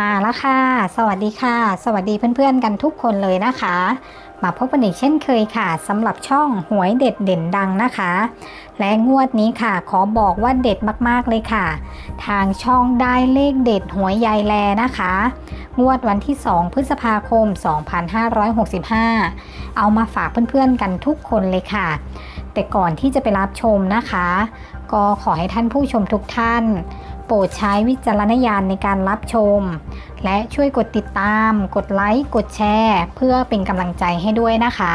มาแล้วค่ะ สวัสดีค่ะ สวัสดีเพื่อนๆกันทุกคนเลยนะคะ มาพบกันอีกเช่นเคยค่ะสำหรับช่องหวยเด็ดเด่นดังนะคะ และงวดนี้ค่ะ ขอบอกว่าเด็ดมากๆเลยค่ะ ทางช่องได้เลขเด็ดหวยยายแลนะคะ งวดวันที่ 2 พฤษภาคม 2565 เอามาฝากเพื่อนๆกันทุกคนเลยค่ะ แต่ก่อนที่จะไปรับชมนะคะ ก็ขอให้ท่านผู้ชมทุกท่าน โปรดใช้วิจารณญาณในการรับชม และช่วยกดติดตาม กดไลค์ กดแชร์ เพื่อเป็นกำลังใจให้ด้วยนะคะ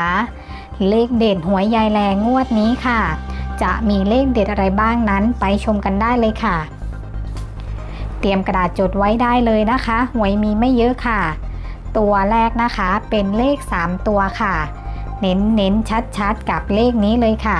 เลขเด็ดหวยยายแรงงวดนี้ค่ะ จะมีเลขเด็ดอะไรบ้างนั้นไปชมกันได้เลยค่ะ เตรียมกระดาษจดไว้ได้เลยนะคะ หวยมีไม่เยอะค่ะ ตัวแรกนะคะเป็นเลข 3 ตัวค่ะ เน้นเน้นชัดชัดๆกับเลขนี้เลยค่ะ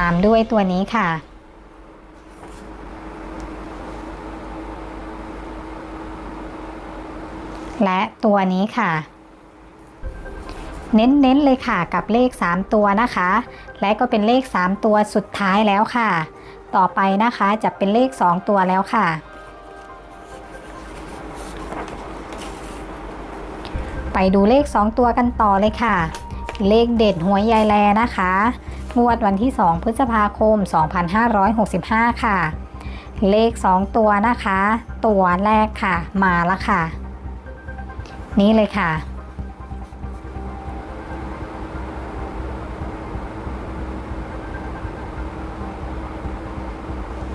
ตามด้วยตัวนี้ค่ะ และตัวนี้ค่ะ เน้นๆเลยค่ะกับเลข 3 ตัวนะคะ และก็เป็นเลข 3 ตัวสุดท้ายแล้วค่ะ ต่อไปนะคะจะเป็นเลข 2 ตัวแล้วค่ะไปดูเลข 2 ตัวกันต่อเลยค่ะ เลขเด็ดหวยยายแลนะคะ งวดวันที่ 2 พฤษภาคม 2565 ค่ะ เลข 2 ตัวนะคะ ตัวแรกค่ะ มาแล้วค่ะ นี่เลยค่ะ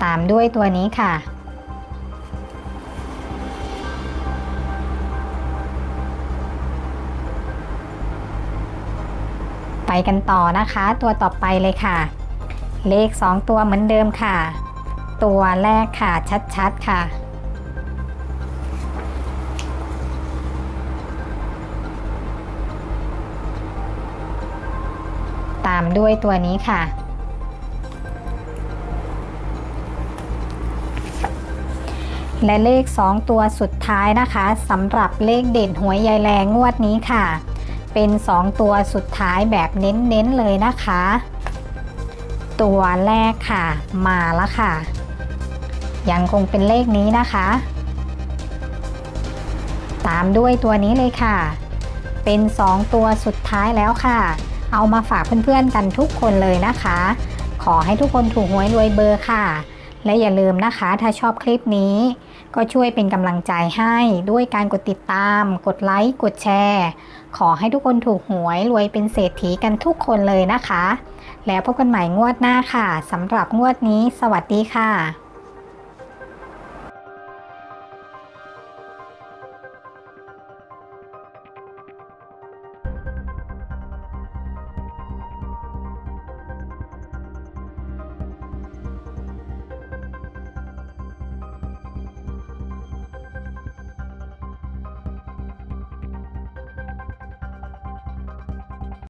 ตามด้วยตัวนี้ค่ะ กันต่อนะคะ ตัวต่อไปเลยค่ะ เลข 2 ตัวเหมือนเดิมค่ะ ตัวแรกค่ะชัดๆค่ะ ตามด้วยตัวนี้ค่ะและเลข 2 ตัวสุดท้ายนะคะสำหรับเลขเด่นหวยยายแรงงวดนี้ค่ะ เป็น 2 ตัวสุดท้ายแบบเน้นๆเลยนะคะ ตัวแรกค่ะ มาแล้วค่ะ ยังคงเป็นเลขนี้นะคะ ตามด้วยตัวนี้เลยค่ะ เป็น 2 ตัวสุดท้ายแล้วค่ะ เอามาฝากเพื่อนๆกันทุกคนเลยนะคะ ขอให้ทุกคนถูกหวยรวยเบอร์ค่ะ และอย่าลืมนะคะ ถ้าชอบคลิปนี้ ก็ช่วยเป็นกำลังใจให้ด้วยการกดติดตาม กดไลค์ กดแชร์ ขอให้ทุกคนถูกหวยรวยเป็นเศรษฐีกันทุกคนเลยนะคะ แล้วพบกันใหม่งวดหน้าค่ะสำหรับงวดนี้ สวัสดีค่ะ